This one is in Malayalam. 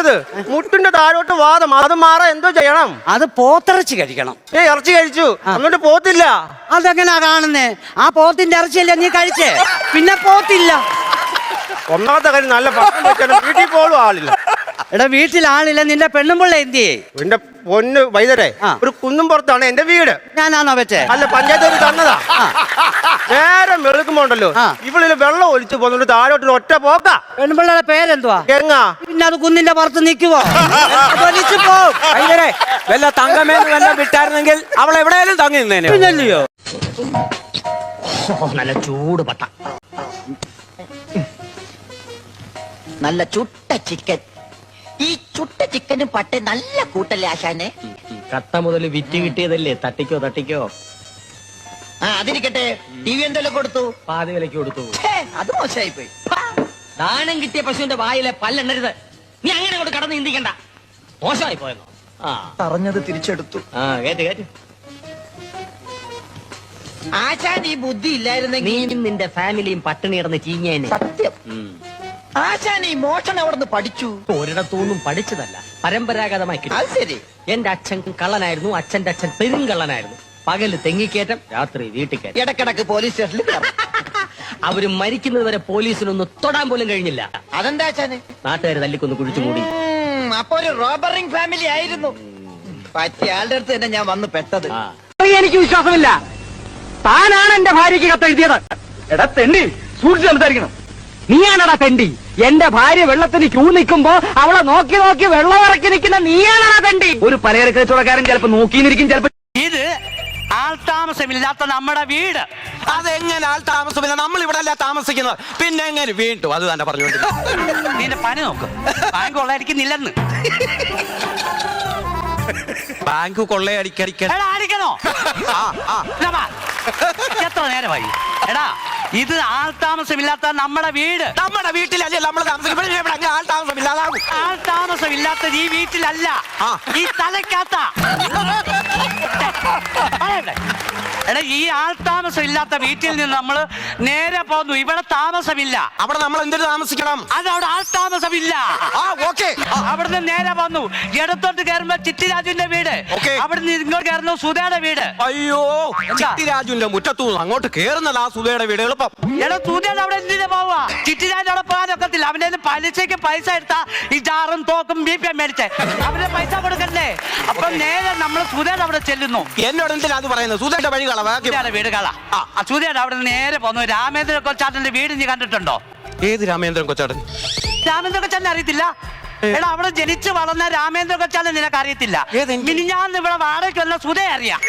ഇത് മുട്ടിന്റെ താഴോട്ട് വാദം. അത് മാറാൻ എന്തോ ചെയ്യണം. അത് പോത്തിറച്ചി കഴിക്കണം. ഏ ഇറച്ചി കഴിച്ചു. അങ്ങോട്ട് പോത്തില്ല. അതെങ്ങനാ കാണുന്നേ? ആ പോത്തിന്റെ ഇറച്ചിയല്ലേ നീ കഴിച്ചേ? പിന്നെ പോത്തില്ല. ഒന്നാമത്തെ കാര്യം നല്ല ഭക്ഷണം വെച്ചാലും വീട്ടിൽ പോലും ആളില്ല. എടാ വീട്ടിലാളില്ല നിന്റെ നിന്റെ പെണ്ണുമ്പിള്ള എന്തിയേ എന്റെ പൊന്ന് വൈദ്യരെ ആ. ഒരു കുന്നും പുറത്താണ് എന്റെ വീട്. ഞാനാണോ പറ്റേ അല്ല പഞ്ചായത്ത് തന്നതാ. നേരം വെളുക്കുമ്പോണ്ടല്ലോ ആ. ഇവളിൽ വെള്ളം ഒലിച്ചു പോകുന്നുണ്ട് താഴോട്ട് ഒറ്റ പോക്ക. പെണ്ണുമ്പിള്ളയുടെ പേരെന്തുവാ? എങ്ങാ പിന്നെ അത് കുന്നിന്റെ പുറത്ത് നിൽക്കുവോ? പോവും. വല്ല തങ്കമേന്ന് വല്ല വിട്ടായിരുന്നെങ്കിൽ അവൾ എവിടെയാലും തങ്ങി നിന്നേനെ. പിന്നല്ലയോ? നല്ല ചൂട് പട്ട. നല്ല ചുട്ട ചിക്കൻ. ചുട്ട ചിക്കനും പട്ടെ നല്ല കൂട്ടല്ലേ ആശാനെ? കട്ട മുതൽ വിറ്റ് കിട്ടിയതല്ലേ? തട്ടിക്കോ തട്ടിക്കോ. ആ അതിരിക്കട്ടെ. ടി വി എന്തെല്ലാം കൊടുത്തു? പാതി വിലക്ക് കൊടുത്തു. ഛേ, അത് മോശമായി പോയി ദാനം കിട്ടിയ പശുവിന്റെ വായിലെ പല്ലെണ്ണരുത്. നീ അങ്ങനെ കൊണ്ട് കടന്ന് ചിന്തിക്കണ്ട. മോശമായി പോയെന്നോ ആ. പറഞ്ഞത് തിരിച്ചെടുത്തു. ആ കേട്ട് കേട്ട് ആശാൻ ഈ ബുദ്ധി ഇല്ലായിരുന്നെങ്കിൽ നീയും നിന്റെ ഫാമിലിയും പട്ടിണി കിടന്ന് ചീഞ്ഞേനെ. സത്യം. ആശാൻ ഈ മോഷൻ അവിടുന്ന് പഠിച്ചു. ഒരിടത്തൊന്നും പഠിച്ചതല്ല പരമ്പരാഗതമായി കിട്ടി. ശരി. എന്റെ അച്ഛൻ കള്ളനായിരുന്നു അച്ഛന്റെ അച്ഛൻ പെരുങ്കള്ളനായിരുന്നു. പകൽ തെങ്ങിക്കയറ്റം രാത്രി വീട്ടിൽ കയറ്റം ഇടക്കിടക്ക് പോലീസ് സ്റ്റേഷനിൽ കയറും. അവർ മരിക്കുന്നത് വരെ പോലീസിനൊന്ന് തൊടാൻ പോലും കഴിഞ്ഞില്ല. അതെന്താ ആശാന് നാട്ടുകാർ തല്ലിക്കൊന്ന് കുഴിച്ചു മൂടി. ഉം, അപ്പൊ ഒരു റോബറിംഗ് ഫാമിലി ആയിരുന്നു. പറ്റിയ ആളുടെ അടുത്ത് തന്നെ ഞാൻ വന്ന് പെട്ടത്. ആ. എനിക്ക് വിശ്വാസമില്ല. താനാണ് എന്റെ ഭാര്യയ്ക്ക് കത്തെഴുതിയത്. എടാ തെണ്ടി സൂക്ഷിച്ച് സംസാരിക്കണം. നീയാണടാ തെണ്ടി. എന്റെ ഭാര്യ വെള്ളത്തിന് ക്യൂ നിൽക്കുമ്പോ അവളെ നോക്കി നോക്കി വെള്ളം ഇറക്കി നിൽക്കുന്ന നീയാണടാ തെണ്ടി. ഒരു പലചരക്ക് കച്ചവടക്കാരൻ ചിലപ്പോ നോക്കിയിരിക്കും ചിലപ്പോ ഇത് ആൾതാമസമില്ലാത്ത നമ്മുടെ വീട്. അതെങ്ങനെ ആൾ താമസമില്ല നമ്മൾ ഇവിടെ അല്ല താമസിക്കുന്നത്. പിന്നെ എങ്ങനെ വീണ്ടും? അത് തന്നെ പറഞ്ഞുകൊണ്ട് നിന്റെ പനി നോക്ക്. ബാങ്ക് കൊള്ളയടിക്കുന്നില്ലെന്ന്. ബാങ്ക് കൊള്ളയടിക്കടിക്കണോ. എത്ര നേരമായി? എടാ ഇത് ആൾ താമസമില്ലാത്ത നമ്മുടെ വീട്. നമ്മുടെ വീട്ടിലല്ലേ നമ്മൾ താമസിക്കും ആൾ താമസമില്ലാതാകും. ആൾ താമസമില്ലാത്തത് ഈ വീട്ടിലല്ല. ഈ തലക്കാത്ത എടാ ഈ ആൾ താമസം ഇല്ലാത്ത വീട്ടിൽ നിന്ന് നമ്മൾ നേരെ പോന്നു. ഇവിടെ താമസമില്ല. അവിടെ നമ്മൾ എന്തൊരു താമസിക്കണം? അതവിടെ അവിടെ ആ ഓക്കെ. അവിടുന്ന് നേരെ വന്നു. ഇടത്തോട്ട് കയറുമ്പോ ചിറ്റിരാജുവിന്റെ വീട്. അവിടുന്ന് ഇങ്ങോട്ട് കയറുന്നു സുധയുടെ വീട്. അയ്യോ ചിത്തിരാജുവിന്റെ മുറ്റത്തു നിന്ന് അങ്ങോട്ട് കേറുന്നത് ആ സുധയുടെ വീട് എളുപ്പം. എടാ സുധയുടെ അവിടെ എന്തിനാ പോവാ ചിറ്റിരാജ് അവിടെ പോകാനൊക്കത്തില്ല അവന്റെ കയ്യിന്ന് പലിശയ്ക്ക് പൈസ എടുത്താ ഈ ജാറും തോക്കും ബി പി എം മേടിച്ചേ. അവന്റെ പൈസ കൊടുക്കണ്ടേ? അപ്പൊ നേരെ നമ്മൾ സുധയുടെ അവിടെ ചെല്ലുന്നു. എന്നോട് എന്തിനാ അത് പറയുന്നത്? സുധയുടെ വഴി കളവാ സുധയുടെ വീട് കള. ആ. സുധയുടെ അവിടെ നിന്ന് നേരെ പോന്നു രാമേന്ദ്ര കൊച്ചാട്ടന്റെ വീട് നീ കണ്ടിട്ടുണ്ടോ? ഏത് രാമേന്ദ്രൻ കൊച്ചാടൻ രാമേന്ദ്ര കൊച്ചാട്ടൻ അറിയത്തില്ല? എടാ അവിടെ ജനിച്ചു വളർന്ന രാമേന്ദ്ര കൊച്ചാട്ടൻ നിനക്ക് അറിയത്തില്ല ഏത്? മിനിഞ്ഞാന്ന് ഇവിടെ വാടകയ്ക്ക് വന്ന സുധയെ അറിയാം.